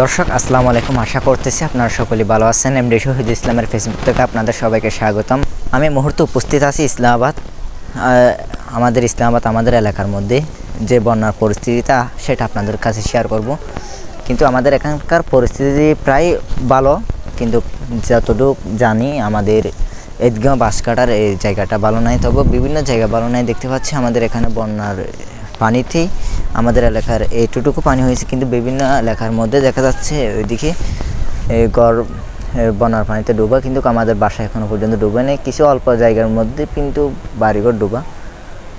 দর্শক, আসসালামু আলাইকুম। আশা করতেছি আপনারা সকলেই ভালো আছেন। এমডি শহীদ ইসলামের ফেসবুক থেকে আপনাদের সবাইকে স্বাগতম। আমি মুহূর্তে উপস্থিত আছি ইসলামাবাদ আমাদের ইসলামাবাদ, আমাদের এলাকার মধ্যে। যে বন্যার পরিস্থিতিটা, সেটা আপনাদের কাছে শেয়ার করব। কিন্তু আমাদের এখানকার পরিস্থিতি প্রায় ভালো, কিন্তু যতটুকু জানি আমাদের ঈদগাঁও বাঁশকাটার এই জায়গাটা ভালো নাই। তবে বিভিন্ন জায়গা ভালো নাই। দেখতে পাচ্ছি আমাদের এখানে বন্যার পানিতেই আমাদের এলাকার এইটুকু পানি হয়েছে, কিন্তু বিভিন্ন এলাকার মধ্যে দেখা যাচ্ছে ওইদিকে গড় বন্যার পানিতে ডুবা, কিন্তু আমাদের বাসা এখনও পর্যন্ত ডুবে নেই। কিছু অল্প জায়গার মধ্যে কিন্তু বাড়িঘর ডুবা।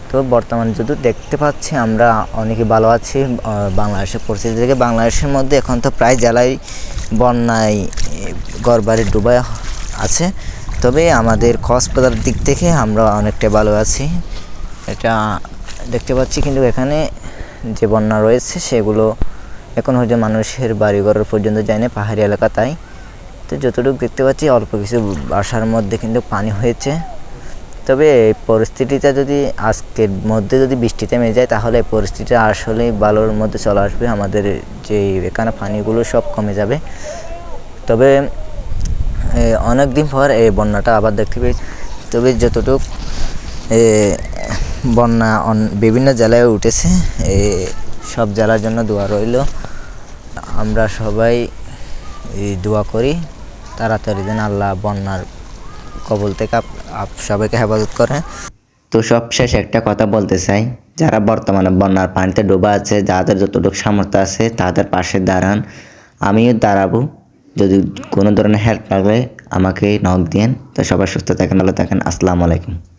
তো বর্তমানে যদি দেখতে পাচ্ছি, আমরা অনেকে ভালো আছি বাংলাদেশের পরিস্থিতি থেকে বাংলাদেশের মধ্যে এখন তো প্রায় জেলায় বন্যায় ঘর বাড়ি ডুবা আছে। তবে আমাদের কক্সবাজার দিক থেকে আমরা অনেকটা ভালো আছি। এটা দেখতে পাচ্ছি, কিন্তু এখানে যে বন্যা রয়েছে, সেগুলো এখন হয়তো মানুষের বাড়িঘর পর্যন্ত যায় না, পাহাড়ি এলাকা তাই। তো যতটুকু দেখতে পাচ্ছি, অল্প কিছু বাসার মধ্যে কিন্তু পানি হয়েছে। তবে এই পরিস্থিতিটা যদি আজকের মধ্যে যদি বৃষ্টি থেমে যায়, তাহলে এই পরিস্থিতিটা আসলেই ভালোর মধ্যে চলে আসবে। আমাদের যে এখানে পানিগুলো সব কমে যাবে। তবে অনেক দিন পর এই বন্যাটা আবার দেখতে পেয়েছি। তবে যতটুক বন্যা বিভিন্ন জেলায় উঠেছে। এ, সব জেলার জন্য দোয়া রইল। আমরা সবাই এই দোয়া করি। তাড়াতাড়ি যেন আল্লাহ বন্যার কবল থেকে সবাইকে হেফাজত করে। তো সবশেষ একটা কথা বলতে চাই। যারা বর্তমানে বন্যার পানিতে ডোবা আছে যাদের যতটুকু সামর্থ্য আছে তাদের পাশে দাঁড়ান। আমিও দাঁড়াবো। যদি কোনো ধরনের হেল্প লাগলে আমাকে নক দিন তো সবাই সুস্থ থাকেন ভালো থাকেন। আসসালামু আলাইকুম।